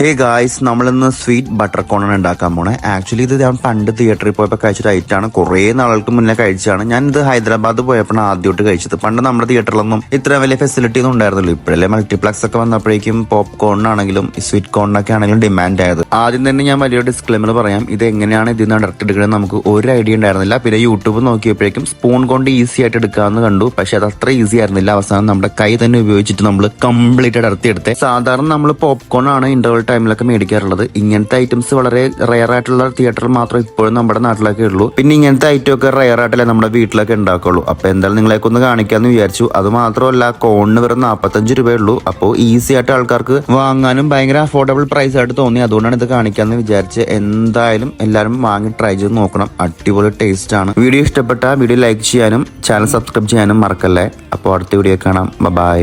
ഹേ guys നമ്മളിന്ന് sweet butter കോണാണ് ഉണ്ടാക്കാൻ പോണേ. ആക്ച്വലി ഇത് ഞാൻ പണ്ട് തിയേറ്ററിൽ പോയപ്പോൾ കഴിച്ച ഐറ്റം ആണ്. കുറേ നാളുകൾക്ക് മുന്നേ കഴിച്ചാണ് ഞാൻ ഇത് ഹൈദരാബാദ് പോയപ്പോഴാണ് ആദ്യമായിട്ട് കഴിച്ചത്. പണ്ട് നമ്മുടെ തിയേറ്ററിലൊന്നും ഇത്ര വലിയ ഫെസിലിറ്റി ഒന്നും ഉണ്ടായിരുന്നില്ല. ഇപ്പോഴല്ലേ മൾട്ടിപ്ലക്സ് ഒക്കെ വന്നപ്പോഴേക്കും പോപ്കോണിനാണെങ്കിലും സ്വീറ്റ് കോണിനൊക്കെ ആണെങ്കിലും ഡിമാൻഡ് ആയത്. ആദ്യം തന്നെ ഞാൻ വലിയ ഡിസ്ക്ലെയിമർ പറയാം. ഇത് എങ്ങനെയാണ് ഇതിൽ നിന്ന് ഡയറക്റ്റ് എടുക്കുന്നത് നമുക്ക് ഒരു ഐഡിയ ഉണ്ടായിരുന്നില്ല. പിന്നെ യൂട്യൂബ് നോക്കിയപ്പോഴേക്കും സ്പൂൺ കൊണ്ട് ഈസി ആയിട്ട് എടുക്കാമെന്ന് കണ്ടു. പക്ഷെ അത് അത്ര ഈസി ആയിരുന്നില്ല. അവസാനം നമ്മുടെ കൈ തന്നെ ഉപയോഗിച്ചിട്ട് നമ്മൾ കംപ്ലീറ്റ് അടർത്തി എടുത്തേ സാധാരണ നമ്മൾ പോപ്കോൺ ആണ് ഇന്റർവൽ ടൈമിലൊക്കെ മേടിക്കാറുള്ളത്. ഇങ്ങനത്തെ ഐറ്റംസ് വളരെ റയർ ആയിട്ടുള്ള തിയേറ്ററിൽ മാത്രം ഇപ്പോഴും നമ്മുടെ നാട്ടിലൊക്കെ ഉള്ളൂ. പിന്നെ ഇങ്ങനത്തെ ഐറ്റം ഒക്കെ റയർ ആയിട്ടല്ലേ നമ്മുടെ വീട്ടിലൊക്കെ ഉണ്ടാക്കുള്ളൂ. അപ്പൊ എന്തായാലും നിങ്ങളെയൊക്കെ ഒന്ന് കാണിക്കാന്ന് വിചാരിച്ചു. അത് മാത്രമല്ല കോണിന് വെറും നാൽപ്പത്തഞ്ച് രൂപയുള്ളൂ അപ്പോൾ ഈസി ആയിട്ട് ആൾക്കാർക്ക് വാങ്ങാനും ഭയങ്കര അഫോർഡബിൾ പ്രൈസ് ആയിട്ട് തോന്നി. അതുകൊണ്ടാണ് ഇത് കാണിക്കാന്ന് വിചാരിച്ച് എന്തായാലും എല്ലാവരും വാങ്ങി ട്രൈ ചെയ്ത് നോക്കണം. അടിപൊളി ടേസ്റ്റ് ആണ്. വീഡിയോ ഇഷ്ടപ്പെട്ട വീഡിയോ ലൈക്ക് ചെയ്യാനും ചാനൽ സബ്സ്ക്രൈബ് ചെയ്യാനും മറക്കല്ലേ. അപ്പോൾ അടുത്ത വീഡിയോ കാണാം. ബൈ